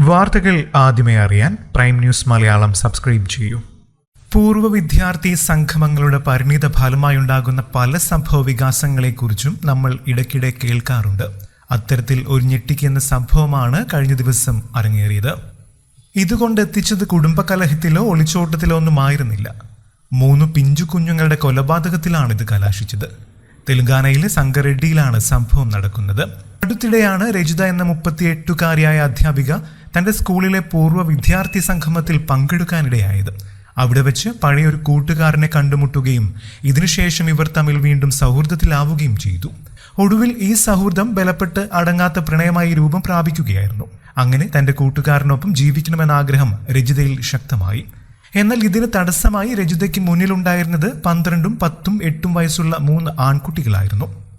വാർത്തകൾ ആദ്യമേ അറിയാൻ പ്രൈം ന്യൂസ് മലയാളം സബ്സ്ക്രൈബ് ചെയ്യൂ. പൂർവ വിദ്യാർത്ഥി സംഗമങ്ങളുടെ പരിണിത ഫലമായുണ്ടാകുന്ന പല സംഭവ വികാസങ്ങളെക്കുറിച്ചും നമ്മൾ ഇടയ്ക്കിടെ കേൾക്കാറുണ്ട്. അത്തരത്തിൽ ഒരു ഞെട്ടിക്കുന്ന സംഭവമാണ് കഴിഞ്ഞ ദിവസം അരങ്ങേറിയത്. ഇതുകൊണ്ട് എത്തിച്ചത് കുടുംബകലഹത്തിലോ ഒളിച്ചോട്ടത്തിലോ ഒന്നും ആയിരുന്നില്ല. മൂന്ന് പിഞ്ചു കുഞ്ഞുങ്ങളുടെ കൊലപാതകത്തിലാണ് ഇത് കലാശിച്ചത്. തെലുങ്കാനയിലെ സംഗറെഡ്ഡിയിലാണ് സംഭവം നടക്കുന്നത്. അടുത്തിടെയാണ് രജിത എന്ന മുപ്പത്തിയെട്ടുകാരിയായ അധ്യാപിക തന്റെ സ്കൂളിലെ പൂർവ വിദ്യാർത്ഥി സംഗമത്തിൽ പങ്കെടുക്കാനിടയായത്. അവിടെ വെച്ച് പഴയൊരു കൂട്ടുകാരനെ കണ്ടുമുട്ടുകയും ഇതിനുശേഷം ഇവർ തമ്മിൽ വീണ്ടും സൗഹൃദത്തിലാവുകയും ചെയ്തു. ഒടുവിൽ ഈ സൗഹൃദം ബലപ്പെട്ട് അടങ്ങാത്ത പ്രണയമായി രൂപം പ്രാപിക്കുകയായിരുന്നു. അങ്ങനെ തന്റെ കൂട്ടുകാരനൊപ്പം ജീവിക്കണമെന്ന ആഗ്രഹം രജിതയിൽ ശക്തമായി. എന്നാൽ ഇതിന് തടസ്സമായി രജിതയ്ക്ക് മുന്നിലുണ്ടായിരുന്നത് പന്ത്രണ്ടും പത്തും എട്ടും വയസ്സുള്ള മൂന്ന് ആൺകുട്ടികളായിരുന്നു.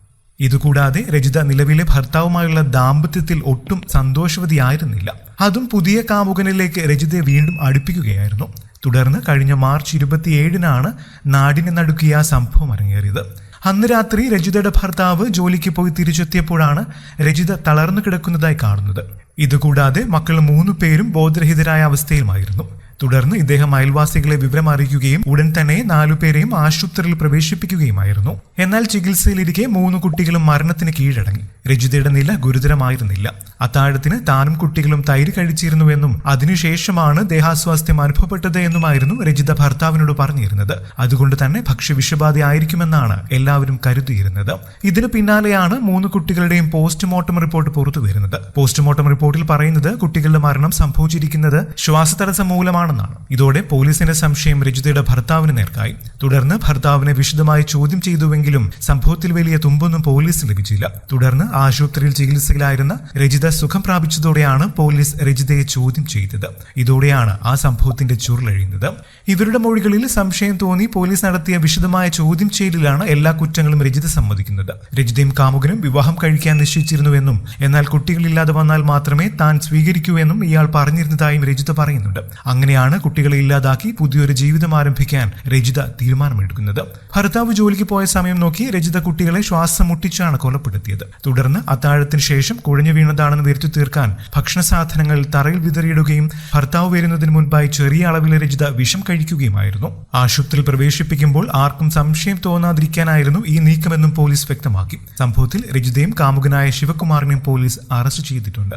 ഇതുകൂടാതെ രജിത നിലവിലെ ഭർത്താവുമായുള്ള ദാമ്പത്യത്തിൽ ഒട്ടും സന്തോഷവതിയായിരുന്നില്ല. അതും പുതിയ കാമുകനിലേക്ക് രജിതയെ വീണ്ടും അടുപ്പിക്കുകയായിരുന്നു. തുടർന്ന് കഴിഞ്ഞ മാർച്ച് ഇരുപത്തിയേഴിനാണ് നാടിനെ നടുക്കിയ സംഭവം അരങ്ങേറിയത്. അന്ന് രാത്രി രജിതയുടെ ഭർത്താവ് ജോലിക്ക് പോയി തിരിച്ചെത്തിയപ്പോഴാണ് രജിത തളർന്നു കിടക്കുന്നതായി കാണുന്നത്. ഇതുകൂടാതെ മക്കൾ മൂന്നു പേരും ബോധരഹിതരായ അവസ്ഥയിലുമായിരുന്നു. തുടർന്ന് ഇദ്ദേഹം അയൽവാസികളെ വിവരം അറിയിക്കുകയും ഉടൻ തന്നെ നാലുപേരെയും ആശുപത്രിയിൽ പ്രവേശിപ്പിക്കുകയുമായിരുന്നു. എന്നാൽ ചികിത്സയിലിരിക്കെ മൂന്ന് കുട്ടികളും മരണത്തിന് കീഴടങ്ങി. രജിതയുടെ നില ഗുരുതരമായിരുന്നില്ല. അത്താഴത്തിന് താനും കുട്ടികളും തൈര് കഴിച്ചിരുന്നുവെന്നും അതിനുശേഷമാണ് ദേഹാസ്വാസ്ഥ്യം അനുഭവപ്പെട്ടത് എന്നുമായിരുന്നു രജിത ഭർത്താവിനോട് പറഞ്ഞിരുന്നത്. അതുകൊണ്ട് തന്നെ ഭക്ഷ്യവിഷബാധയായിരിക്കുമെന്നാണ് എല്ലാവരും കരുതിയിരുന്നത്. ഇതിനു പിന്നാലെയാണ് മൂന്ന് കുട്ടികളുടെയും പോസ്റ്റ്മോർട്ടം റിപ്പോർട്ട് പുറത്തു വരുന്നത്. പോസ്റ്റ്മോർട്ടം റിപ്പോർട്ടിൽ പറയുന്നത് കുട്ടികളുടെ മരണം സംഭവിച്ചിരിക്കുന്നത് ശ്വാസതടസ്സം മൂലമാണെന്നാണ്. ഇതോടെ പോലീസിന്റെ സംശയം രജിതയുടെ ഭർത്താവിന് നേർക്കായി. തുടർന്ന് ഭർത്താവിനെ വിശദമായി ചോദ്യം ചെയ്തുവെങ്കിലും സംഭവത്തിൽ വലിയ തുമ്പൊന്നും പോലീസിന് ലഭിച്ചില്ല. തുടർന്ന് ആശുപത്രിയിൽ ചികിത്സയിലായിരുന്ന രജിത സുഖം പ്രാപിച്ചതോടെയാണ് പോലീസ് രജിതയെ ചോദ്യം ചെയ്തത്. ഇതോടെയാണ് ആ സംഭവത്തിന്റെ ചുരുളഴിയുന്നത് ഇവരുടെ മൊഴികളിൽ സംശയം തോന്നി പോലീസ് നടത്തിയ വിശദമായ ചോദ്യം ചെയ്യലിലാണ് എല്ലാ കുറ്റങ്ങളും രജിത സമ്മതിക്കുന്നത്. രജിതയും കാമുകനും വിവാഹം കഴിക്കാൻ നിശ്ചയിച്ചിരുന്നുവെന്നും എന്നാൽ കുട്ടികളില്ലാതെ വന്നാൽ മാത്രമേ താൻ സ്വീകരിക്കൂ എന്നും ഇയാൾ പറഞ്ഞിരുന്നതായും രജിത പറയുന്നുണ്ട്. അങ്ങനെയാണ് കുട്ടികളെ ഇല്ലാതാക്കി പുതിയൊരു ജീവിതം ആരംഭിക്കാൻ രജിത തീരുമാനമെടുക്കുന്നത്. ഭർത്താവ് ജോലിക്ക് പോയ സമയം നോക്കി രജിത കുട്ടികളെ ശ്വാസം മുട്ടിച്ചാണ് കൊലപ്പെടുത്തിയത്. അത്താഴത്തിന് ശേഷം കുഴഞ്ഞു വീണതാണെന്ന് വരുത്തി തീർക്കാൻ ഭക്ഷണ സാധനങ്ങൾ തറയിൽ വിതറിയിടുകയും ഭർത്താവ് വരുന്നതിന് മുൻപായി ചെറിയ അളവിൽ രചിത വിഷം കഴിക്കുകയുമായിരുന്നു. ആശുപത്രിയിൽ പ്രവേശിപ്പിക്കുമ്പോൾ ആർക്കും സംശയം തോന്നാതിരിക്കാനായിരുന്നു ഈ നീക്കമെന്നും പോലീസ് വ്യക്തമാക്കി. സംഭവത്തിൽ രജിതയും കാമുകനായ ശിവകുമാറിനെയും പോലീസ് അറസ്റ്റ് ചെയ്തിട്ടുണ്ട്.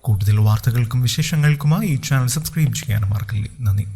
കൂടുതൽ വാർത്തകൾക്കും വിശേഷങ്ങൾക്കുമായി ഈ ചാനൽ സബ്സ്ക്രൈബ് ചെയ്യാനും മറക്കില്ലേ. നന്ദി.